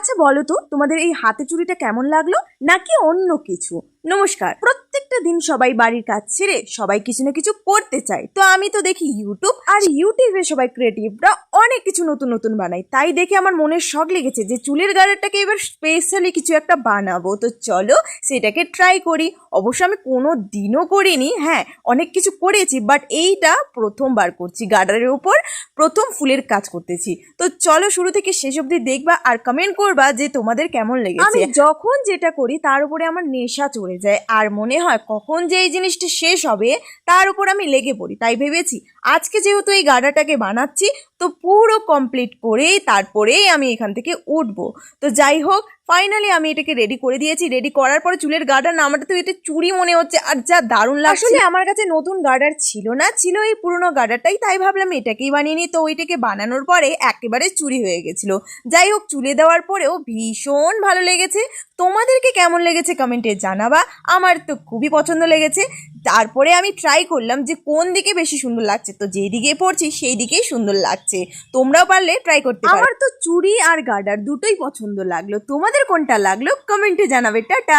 আচ্ছা বলো তো, তোমাদের এই হাতে চুড়িটা কেমন লাগল? নাকি অন্য কিছু? নমস্কার। প্রত্যেকটা দিন সবাই বাড়ির কাজ ছেড়ে সবাই কিছু না কিছু করতে চায়। তো আমি তো দেখি ইউটিউব আর ইউটিউবে সবাই ক্রিয়েটিভরা অনেক কিছু নতুন নতুন বানাই। তাই দেখে আমার মনের শখ লেগেছে যে চুলের গাড়াটাকে এবার স্পেশালি কিছু একটা বানাবো। তো চলো সেটাকে ট্রাই করি। অবশ্য আমি কোনো দিনও করিনি হ্যাঁ অনেক কিছু করেছি বাট এইটা প্রথমবার করছি গার্ডারের উপর। প্রথম ফুলের কাজ করতেছি। তো চলো শুরু থেকে শেষ অবধি দেখবা আর কমেন্ট করবা যে তোমাদের কেমন লেগেছে। আমি যখন যেটা করি, তার উপরে আমার নেশা চড়ে যায়। আর মনে হয় কখন যে এই জিনিসটা শেষ হবে, তার উপর আমি লেগে পড়ি, তাই ভেবেছি। আজকে যেহেতু এই গাডাটাকে বানাচ্ছি, তো পুরো কমপ্লিট করেই তারপরেই আমি এখান থেকে উঠব। তো যাই হোক ফাইনালি আমি এটাকে রেডি করে দিয়েছি। রেডি করার পরে চুলের গার্ডার না আমার তো এটা চুরি মনে হচ্ছে, আর যা দারুণ লাগছে। আসলে আমার কাছে নতুন গার্ডার ছিল না, ছিল এই পুরনো গার্ডারটাই তাই ভাবলাম এটাকেই বানিয়ে নিই। তো ওইটাকে বানানোর পরে একেবারে চুরি হয়ে গেছিল। যাই হোক, চুলে দেওয়ার পরেও ভীষণ ভালো লেগেছে। তোমাদেরকে কেমন লেগেছে কমেন্টে জানাবা। আমার তো খুবই পছন্দ লেগেছে। তারপরে আমি ট্রাই করলাম যে কোন দিকে বেশি সুন্দর লাগছে। তো যেই দিকে পড়ছি, সেই দিকেই সুন্দর লাগছে। তোমরাও পারলে ট্রাই করতে পারো। আমার তো চুড়ি আর গার্ডার দুটোই পছন্দ লাগল। তোমাদের কোনটা লাগল? কমেন্টে জানাবে। টাটা!